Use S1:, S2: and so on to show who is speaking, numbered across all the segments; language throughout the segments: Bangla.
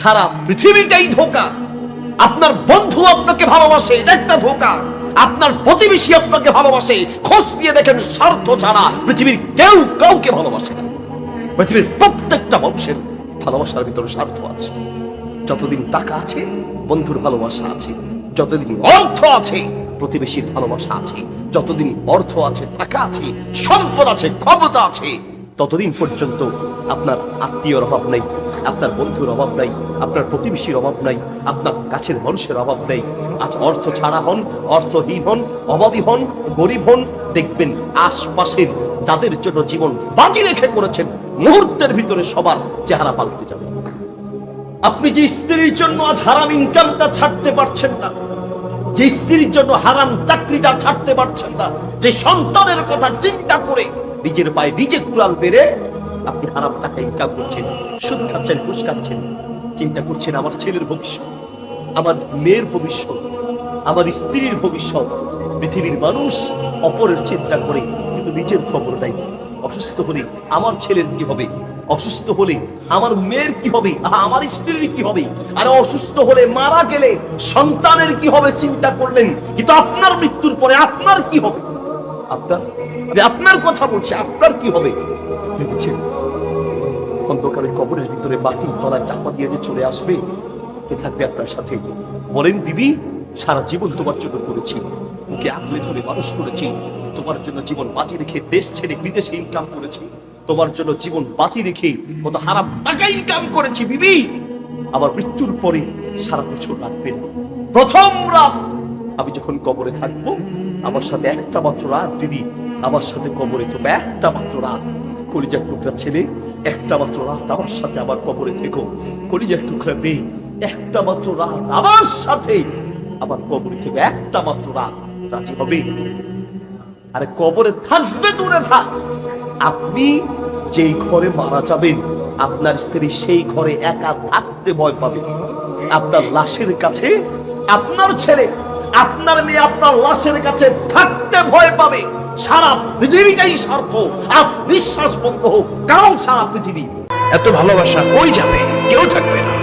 S1: সারা পৃথিবীটাই ধোকা। আপনার বন্ধু আপনাকে ভালোবাসে এটা একটা ধোকা। আপনার প্রতিবেশী আপনাকে ভালোবাসে, খোঁজ দিয়ে দেখেন স্বার্থ ছাড়া পৃথিবীর কেউ কাউকে ভালোবাসে না। পৃথিবীর প্রত্যেকটা মানুষের ভালোবাসার ভিতরে স্বার্থ আছে। যতদিন টাকা আছে, বন্ধুর ভালোবাসা আছে, যতদিন অর্থ আছে, প্রতিবেশীর ভালোবাসা আছে, যতদিন অর্থ আছে, টাকা আছে, সম্পদ আছে, ক্ষমতা আছে, ততদিন পর্যন্ত আপনার আত্মীয়র অভাব নাই। আপনার বন্ধুর অভাব নাই, আপনার প্রতিবেশীর অভাব নাই, আপনার কাছের মানুষের অভাব নেই। আজ অর্থ ছাড়া হন, অর্থহীন হন, অভাবী হন, গরিব হন, দেখবেন আশপাশের যাদের জন্য জীবন বাজি রেখে করেছেন, মুহূর্তের ভিতরে সবার চেহারা পাল্টে যাবে। আপনি যে স্ত্রীর জন্য আজ হারাম ইনকামটা ছাড়তে পারছেন না, যে স্ত্রীর জন্য হারাম চাকরিটা ছাড়তে পারছেন না, যে সন্তানের কথা চিন্তা করে নিজের পায়ে নিজে কুড়াল বেড়ে আপনি হারাম টাকা ইনকাম করছেন, সুদ খাচ্ছেন, ঘুষ খাচ্ছেন, চিন্তা করছেন আমার ছেলের ভবিষ্যৎ, আমার মেয়ের ভবিষ্যৎ, আমার স্ত্রীর ভবিষ্যৎ, পৃথিবীর মানুষ অপরের চিন্তা করে, কিন্তু নিজের খবর নাই। অসুস্থ হলে আমার ছেলের কি হবে? অসুস্থ হলে আমার মেয়ের কি হবে? আমার স্ত্রীর কি হবে? আর অসুস্থ হলে মারা গেলে সন্তানের কি হবে চিন্তা করলেন? কিন্তু আপনার মৃত্যুর পরে আপনার কি হবে? আপনার আপনার কথা বলছি, আপনার কি হবে? ভেবেছেন? অন্ধকারে কবরের ভিতরে বাতিল তলায় চাপা দিয়ে যে চলে আসবে কে থাকবে আপনার সাথে। বলেন, বিবি, সারা জীবন তোমার জন্য করেছি। ওকে আগলে ধরে মানুষ করেছি। তোমার জন্য জীবন বাঁচি রেখে দেশ ছেড়ে বিদেশে ইনকাম করেছি। তোমার জন্য জীবন বাঁচি রেখে কত হারাম টাকা ইনকাম করেছি, বিবি। আমার মৃত্যুর পরে সারা বছর লাগবে না। প্রথম রাত আমি যখন কবরে থাকব, আমার সাথে একটা মাত্র রাত দিদি আমার সাথে কবরে থাকবে একটা মাত্র রাত। কলিজার টুকরা ছেলে, একটা মাত্র রাত আমার সাথে আমার কবরে থেকো। কলিজার টুকরা মেয়ে, একটা মাত্র রাত আমার সাথে আমার কবরে থেকে। একটা মাত্র রাত রাজি হবে। আরে কবরে থাকবে, দূরে থাক। আপনি যেই ঘরে মারা যাবেন, আপনার স্ত্রী সেই ঘরে একা থাকতে ভয় পাবে। আপনার লাশের কাছে আপনার ছেলে, আপনার মেয়ে আপনার লাশের কাছে থাকতে ভয় পাবে। সারা পৃথিবীটাই স্বার্থ। আজ বিশ্বাস বন্ধ হোক কারণ সারা পৃথিবী।
S2: এত ভালোবাসা কই যাবে? কেউ থাকবে না।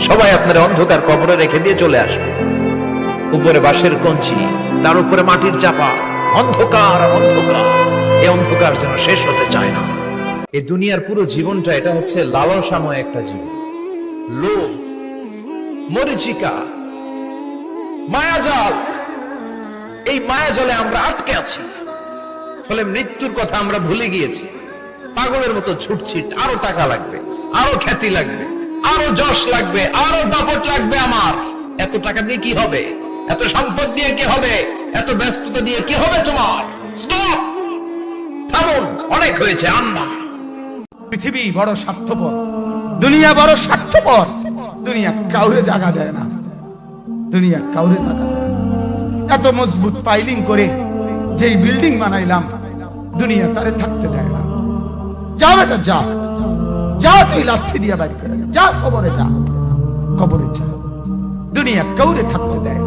S2: সবাই আপনার অন্ধকার কবরে রেখে দিয়ে চলে আসবে। উপরে বাঁশের কঞ্চি, তার উপরে মাটির চাপা। অন্ধকার অন্ধকার। এই অন্ধকার যেন শেষ হতে চায় না। এই দুনিয়ার পুরো জীবনটা, এটা হচ্ছে লালসাময় একটা জীবন। লোভ, মরিচিকা, মায়াজাল। এই মায়াজালে আমরা আটকে আছি। ফলে মৃত্যুর কথা আমরা ভুলে গিয়েছি। পাগলের মতো ছুটছি, আরও টাকা লাগবে, আরও খ্যাতি লাগবে, আরও যশ লাগবে, আরও দাপট লাগবে আমার। এত টাকা দিয়ে কি হবে? এত সম্পদ দিয়ে কি হবে? এত ব্যস্ততা দিয়ে কি হবে তোমার? অনেক হয়েছে আন্না
S3: পৃথিবী বড় স্বার্থপর, দুনিয়া বড় স্বার্থপর, দুনিয়া কাউরে জায়গা দেয় না। দুনিয়া কাউরে জায়গা দেয় না। এত মজবুত পাইলিং করে যেই বিল্ডিং বানাইলাম দুনিয়া তারে থাকতে দেয় না। যা বেটা যা যা তুই লাথি দিয়া বাড়ি করে যা। কবরে যা। কবরে যা। দুনিয়া কাউরে থাকতে দেয়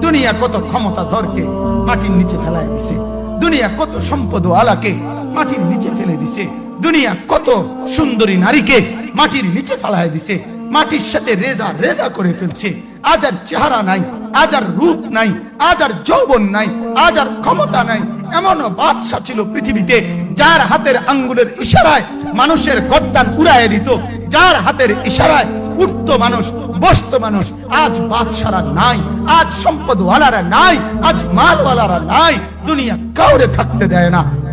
S3: দুনিয়া কত ক্ষমতা ধরকে মাটির নিচে ফেলায় দিছে। দুনিয়া কত সম্পদ আলাকে মাটির নিচে ফেলে দিছে। দুনিয়া কত সুন্দরী নারীকে মাটির নিচে ফেলায় দিছে। মাটির সাথে রেজা রেজা করে ফেলছে। আজ আর চেহারা নাই, আজ আর রূপ নাই, আজ আর যৌবন নাই, আজ আর ক্ষমতা নাই এমন বাদশা ছিল পৃথিবীতে, যার হাতের আঙ্গুলের ইশারায় মানুষের গদ্দান উড়াইয়া দিত, যার হাতের ইশারায় উঠত মানুষ, বসত মানুষ, আজ বাদশারা নাই, আজ সম্পদওয়ালারা নাই, আজ মালওয়ালারা নাই, দুনিয়া কাউরে থাকতে দেয় না।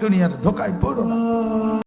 S3: দুনিয়ার ধোকায় পড়ো না।